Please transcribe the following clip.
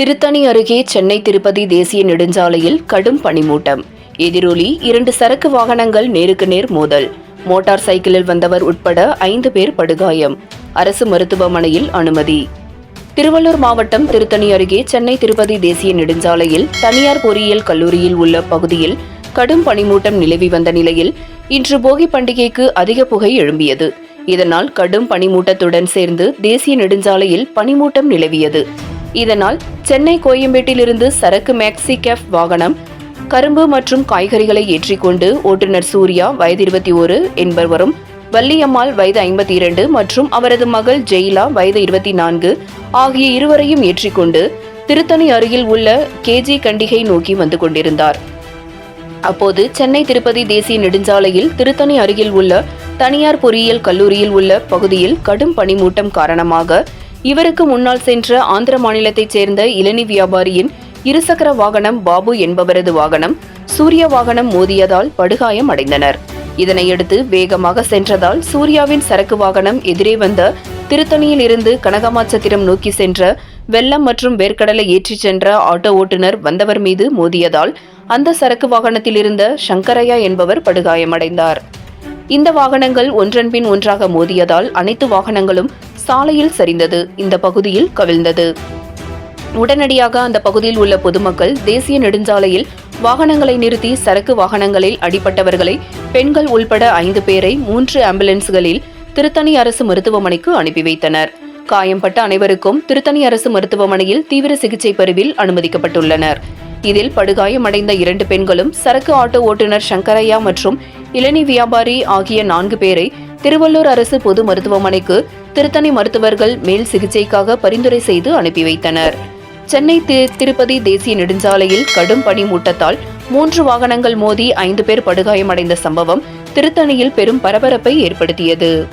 திருத்தணி அருகே சென்னை திருப்பதி தேசிய நெடுஞ்சாலையில் கடும் பனிமூட்டம். எதிரொலி இரண்டு சரக்கு வாகனங்கள் நேருக்கு நேர் மோதல். மோட்டார் சைக்கிளில் வந்தவர் உட்பட ஐந்து பேர் படுகாயம். அரசு மருத்துவமனையில் அனுமதி. திருவள்ளூர் மாவட்டம் திருத்தணி அருகே சென்னை திருப்பதி தேசிய நெடுஞ்சாலையில் தனியார் பொறியியல் கல்லூரியில் உள்ள பகுதியில் கடும் பனிமூட்டம் நிலவி வந்த நிலையில் இன்று போகி பண்டிகைக்கு அதிக புகை எழும்பியது. இதனால் கடும் பனிமூட்டத்துடன் சேர்ந்து தேசிய நெடுஞ்சாலையில் பனிமூட்டம் நிலவியது. இதனால் சென்னை கோயம்பேட்டிலிருந்து சரக்கு மேக்ஸி கேஃப் வாகனம் கரும்பு மற்றும் காய்கறிகளை ஏற்றிக்கொண்டு ஓட்டுநர் சூர்யா வயது இருபத்தி ஓரு என்பவரும் வள்ளியம்மாள் வயது ஐம்பத்தி இரண்டு மற்றும் அவரது மகள் ஜெயிலா வயது இருபத்தி நான்கு ஆகிய இருவரையும் ஏற்றிக்கொண்டு திருத்தணி அருகில் உள்ள கேஜி கண்டிகை நோக்கி வந்து கொண்டிருந்தார். அப்போது சென்னை திருப்பதி தேசிய நெடுஞ்சாலையில் திருத்தணி அருகில் உள்ள தனியார் பொறியியல் கல்லூரியில் உள்ள பகுதியில் கடும் பனிமூட்டம் காரணமாக இவருக்கு முன்னால் சென்ற ஆந்திர மாநிலத்தைச் சேர்ந்த இளநி வியாபாரியின் இருசக்கர வாகனம் பாபு என்பவரது வாகனம் சூர்யா வாகனம் மோதியதால் படுகாயம் அடைந்தனர். இதனையடுத்து வேகமாக சென்றதால் சூர்யாவின் சரக்கு வாகனம் எதிரே வந்த திருத்தணியில் இருந்து கனகமாச்சத்திரம் நோக்கி சென்ற வெள்ளம் மற்றும் வேர்க்கடலை ஏற்றிச் சென்ற ஆட்டோ ஓட்டுநர் வந்தவர் மீது மோதியதால் அந்த சரக்கு வாகனத்தில் இருந்த சங்கரையா என்பவர் படுகாயமடைந்தார். இந்த வாகனங்கள் ஒன்றன் பின் ஒன்றாக மோதியதால் அனைத்து வாகனங்களும் சாலையில் சரிந்தது. இந்த பகுதியில் கவிழ்ந்தது. உடனடியாக அந்த பகுதியில் உள்ள பொதுமக்கள் தேசிய நெடுஞ்சாலையில் வாகனங்களை நிறுத்தி சரக்கு வாகனங்களில் அடிபட்டவர்களை பெண்கள் உள்பட ஐந்து பேரை மூன்று ஆம்புலன்ஸ்களில் திருத்தணி அரசு மருத்துவமனைக்கு அனுப்பி வைத்தனர். காயம்பட்ட அனைவருக்கும் திருத்தணி அரசு மருத்துவமனையில் தீவிர சிகிச்சை பிரிவில் அனுமதிக்கப்பட்டுள்ளனர். இதில் படுகாயமடைந்த இரண்டு பெண்களும் சரக்கு ஆட்டோ ஓட்டுநர் சங்கரையா மற்றும் இளநி வியாபாரி ஆகிய நான்கு பேரை திருவள்ளூர் அரசு பொது மருத்துவமனைக்கு திருத்தணி மருத்துவர்கள் மேல் சிகிச்சைக்காக பரிந்துரை செய்து அனுப்பி வைத்தனர். சென்னை திருப்பதி தேசிய நெடுஞ்சாலையில் கடும் பனிமூட்டத்தால் மூன்று வாகனங்கள் மோதி ஐந்து பேர் படுகாயமடைந்த சம்பவம் திருத்தணியில் பெரும் பரபரப்பை ஏற்படுத்தியது.